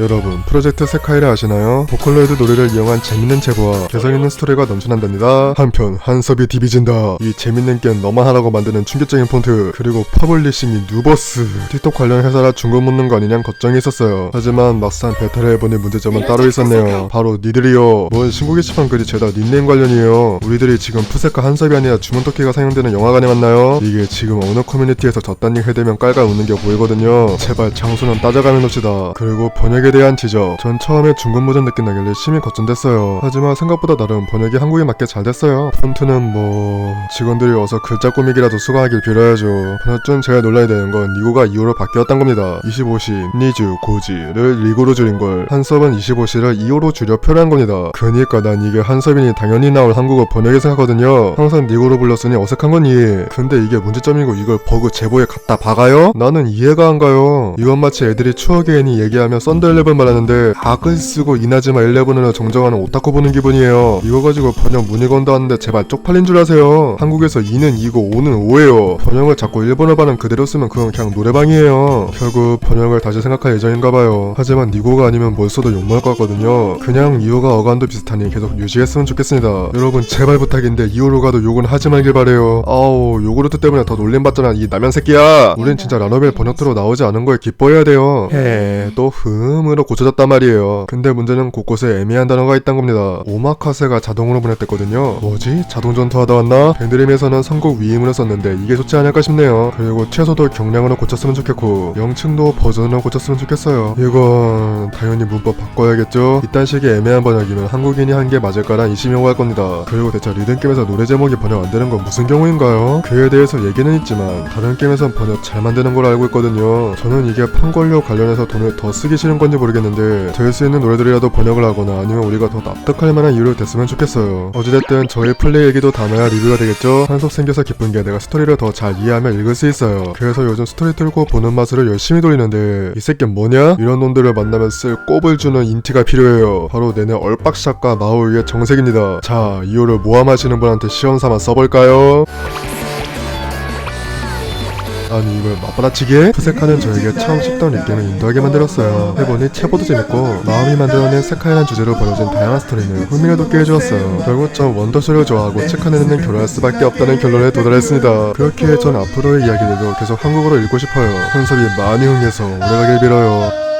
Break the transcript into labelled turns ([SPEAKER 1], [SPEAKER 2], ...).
[SPEAKER 1] 여러분 프로젝트 세카이를 아시나요? 보컬로이드 노래를 이용한 재밌는 제보와 개성있는 스토리가 넘쳐난답니다. 한편 한섭이 디비진다. 이 재밌는 게임 너만 하라고 만드는 충격적인 폰트 그리고 퍼블리싱이 누버스. 틱톡 관련 회사라 중고 묻는 거 아니냐 걱정이 있었어요. 하지만 막상 베타를 해보니 문제점은 따로 있었네요. 바로 니들이요. 뭔 신고 게시판 글이 죄다 닉네임 관련이에요. 우리들이 지금 푸세카 한섭이 아니라 주문토끼가 사용되는 영화관에 만나요? 이게 지금 어느 커뮤니티에서 저딴 일 해대면 깔깔 웃는 게 보이거든요. 제발 장소는 따져가며 놉시다. 그리고 번역 에 대한 지적. 전 처음에 중국무전 느낌 나길래 심히 걱정됐어요. 하지만 생각보다 나름 번역이 한국에 맞게 잘 됐어요. 폰트는 뭐 직원들이 어서 글자 꾸미기라도 수강하길 빌어야죠. 하여튼 제가 논란이 되는 건 니고가 2호로 바뀌었단 겁니다. 25시 니주 고지를 리고로 줄인 걸 한섭은 25시를 2호로 줄여 표현한 겁니다. 그니까 난 이게 한섭이니 당연히 나올 한국어 번역이 생각하거든요. 항상 니고로 불렀으니 어색한 건 이해. 근데 이게 문제점이고 이걸 버그 제보에 갖다 박아요? 나는 이해가 안 가요. 이건 마치 애들이 추억의 애니 얘기하면 썬 더11 말하는데 악을 쓰고 이나즈마 11으로 정정하는 오타쿠 보는 기분이에요 이거 가지고 번역 문의 건다 하는데 제발 쪽팔린 줄 아세요 한국에서 2는 2고 5는 5예요 번역을 자꾸 일본어 발음 그대로 쓰면 그건 그냥 노래방이에요 결국 번역을 다시 생각할 예정인가봐요 하지만 니고가 아니면 뭘 써도 욕먹을 것 같거든요 그냥 2호가 어간도 비슷하니 계속 유지했으면 좋겠습니다 여러분 제발 부탁인데 2호로 가도 욕은 하지 말길 바래요 아우 요구르트 때문에 더 놀림받잖아 이 라면 새끼야 우린 진짜 라노벨 번역대로 나오지 않은 거에 기뻐해야 돼요 헤또 흠 으로 고쳐졌단 말이에요. 근데 문제는 곳곳에 애매한 단어가 있단 겁니다. 오마카세가 자동으로 번역됐거든요. 뭐지? 자동 전투하다 왔나? 밴드림에서는 선곡 위임으로 썼는데 이게 좋지 않을까 싶네요. 그리고 최소도 경량으로 고쳤으면 좋겠고 명칭도 버전으로 고쳤으면 좋겠어요. 이건 당연히 문법 바꿔야겠죠? 이딴 식의 애매한 번역이면 한국인이 한 게 맞을까란 의심이 할 겁니다. 그리고 대체 리듬게임에서 노래 제목이 번역 안 되는 건 무슨 경우인가요? 그에 대해서 얘기는 있지만 다른 게임에선 번역 잘 만드는 걸로 알고 있거든요. 저는 이게 판권료 관련해서 돈을 더 쓰기 싫은 건지 모르겠는데 될 수 있는 노래들이라도 번역을 하거나 아니면 우리가 더 납득할 만한 이유로 됐으면 좋겠어요 어찌됐든 저의 플레이 얘기도 담아야 리뷰가 되겠죠? 한속 생겨서 기쁜 게 내가 스토리를 더 잘 이해하면 읽을 수 있어요 그래서 요즘 스토리 틀고 보는 맛으로 열심히 돌리는데 이 새끼 뭐냐? 이런 놈들을 만나면 쓸 꼽을 주는 인티가 필요해요 바로 내내 얼빡샷과 마우이의 정색입니다 자 이호를 모함하시는 분한테 시험 삼아 써볼까요? 이걸 맞받아치기에? 푸세카는 저에게 처음 씹던 리게임을 인도하게 만들었어요. 해보니 체보도 재밌고 마음이 만들어낸 세카이란 주제로 벌어진 다양한 스토리는 흥미를 돋게 해주었어요. 결국 전 원더쇼를 좋아하고 체카네는 결혼할 수밖에 없다는 결론에 도달했습니다. 그렇기에 전 앞으로의 이야기들도 계속 한국어로 읽고 싶어요. 현섭이 많이 흥해서 오래가길 빌어요